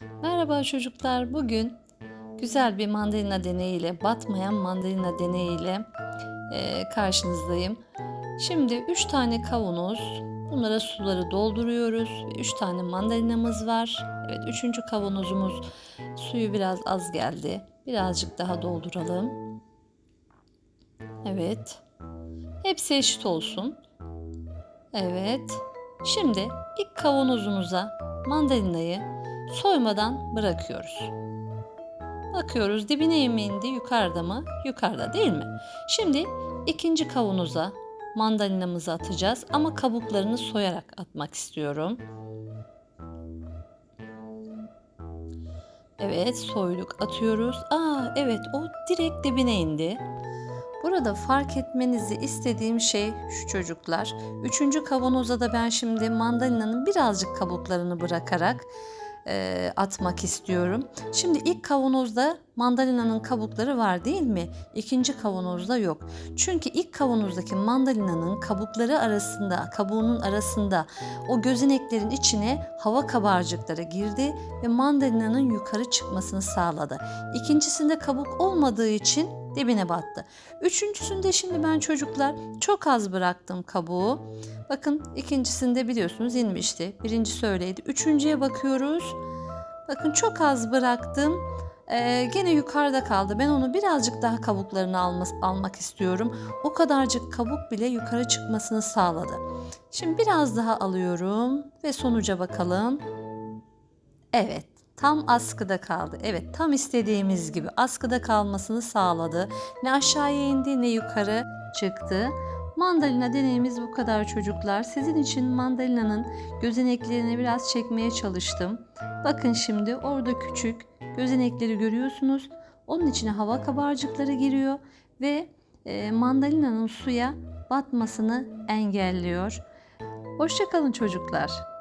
Merhaba çocuklar. Bugün güzel bir mandalina deneyiyle, batmayan mandalina deneyiyle eee, karşınızdayım. Şimdi 3 tane kavanoz, bunlara suları dolduruyoruz. 3 tane mandalinamız var. Evet, üçüncü kavanozumuz suyu biraz az geldi. Birazcık daha dolduralım. Evet. Hepsi eşit olsun. Evet. Şimdi ilk kavanozumuza mandalinayı soymadan bırakıyoruz. Bakıyoruz dibine mi indi yukarıda mı? Yukarıda değil mi? Şimdi ikinci kavanoza mandalinamızı atacağız ama kabuklarını soyarak atmak istiyorum. Evet soyduk atıyoruz. Aa evet o direkt dibine indi. Burada fark etmenizi istediğim şey şu çocuklar. Üçüncü kavanoza da ben şimdi mandalinanın birazcık kabuklarını bırakarak e, atmak istiyorum. Şimdi ilk kavanozda mandalinanın kabukları var değil mi? İkinci kavanozda yok. Çünkü ilk kavanozdaki mandalinanın kabukları arasında, kabuğunun arasında o gözeneklerin içine hava kabarcıkları girdi ve mandalinanın yukarı çıkmasını sağladı. İkincisinde kabuk olmadığı için dibine battı. Üçüncüsünde şimdi ben çocuklar çok az bıraktım kabuğu. Bakın ikincisinde biliyorsunuz inmişti. Birincisi öyleydi. Üçüncüye bakıyoruz. Bakın çok az bıraktım. Ee, gene yukarıda kaldı. Ben onu birazcık daha kabuklarını almas, almak istiyorum. O kadarcık kabuk bile yukarı çıkmasını sağladı. Şimdi biraz daha alıyorum ve sonuca bakalım. Evet, tam askıda kaldı. Evet, tam istediğimiz gibi askıda kalmasını sağladı. Ne aşağıya indi ne yukarı çıktı. Mandalina deneyimiz bu kadar çocuklar. Sizin için mandalinanın gözeneklerini biraz çekmeye çalıştım. Bakın şimdi orada küçük gözenekleri görüyorsunuz. Onun içine hava kabarcıkları giriyor ve e, mandalinanın suya batmasını engelliyor. Hoşçakalın çocuklar.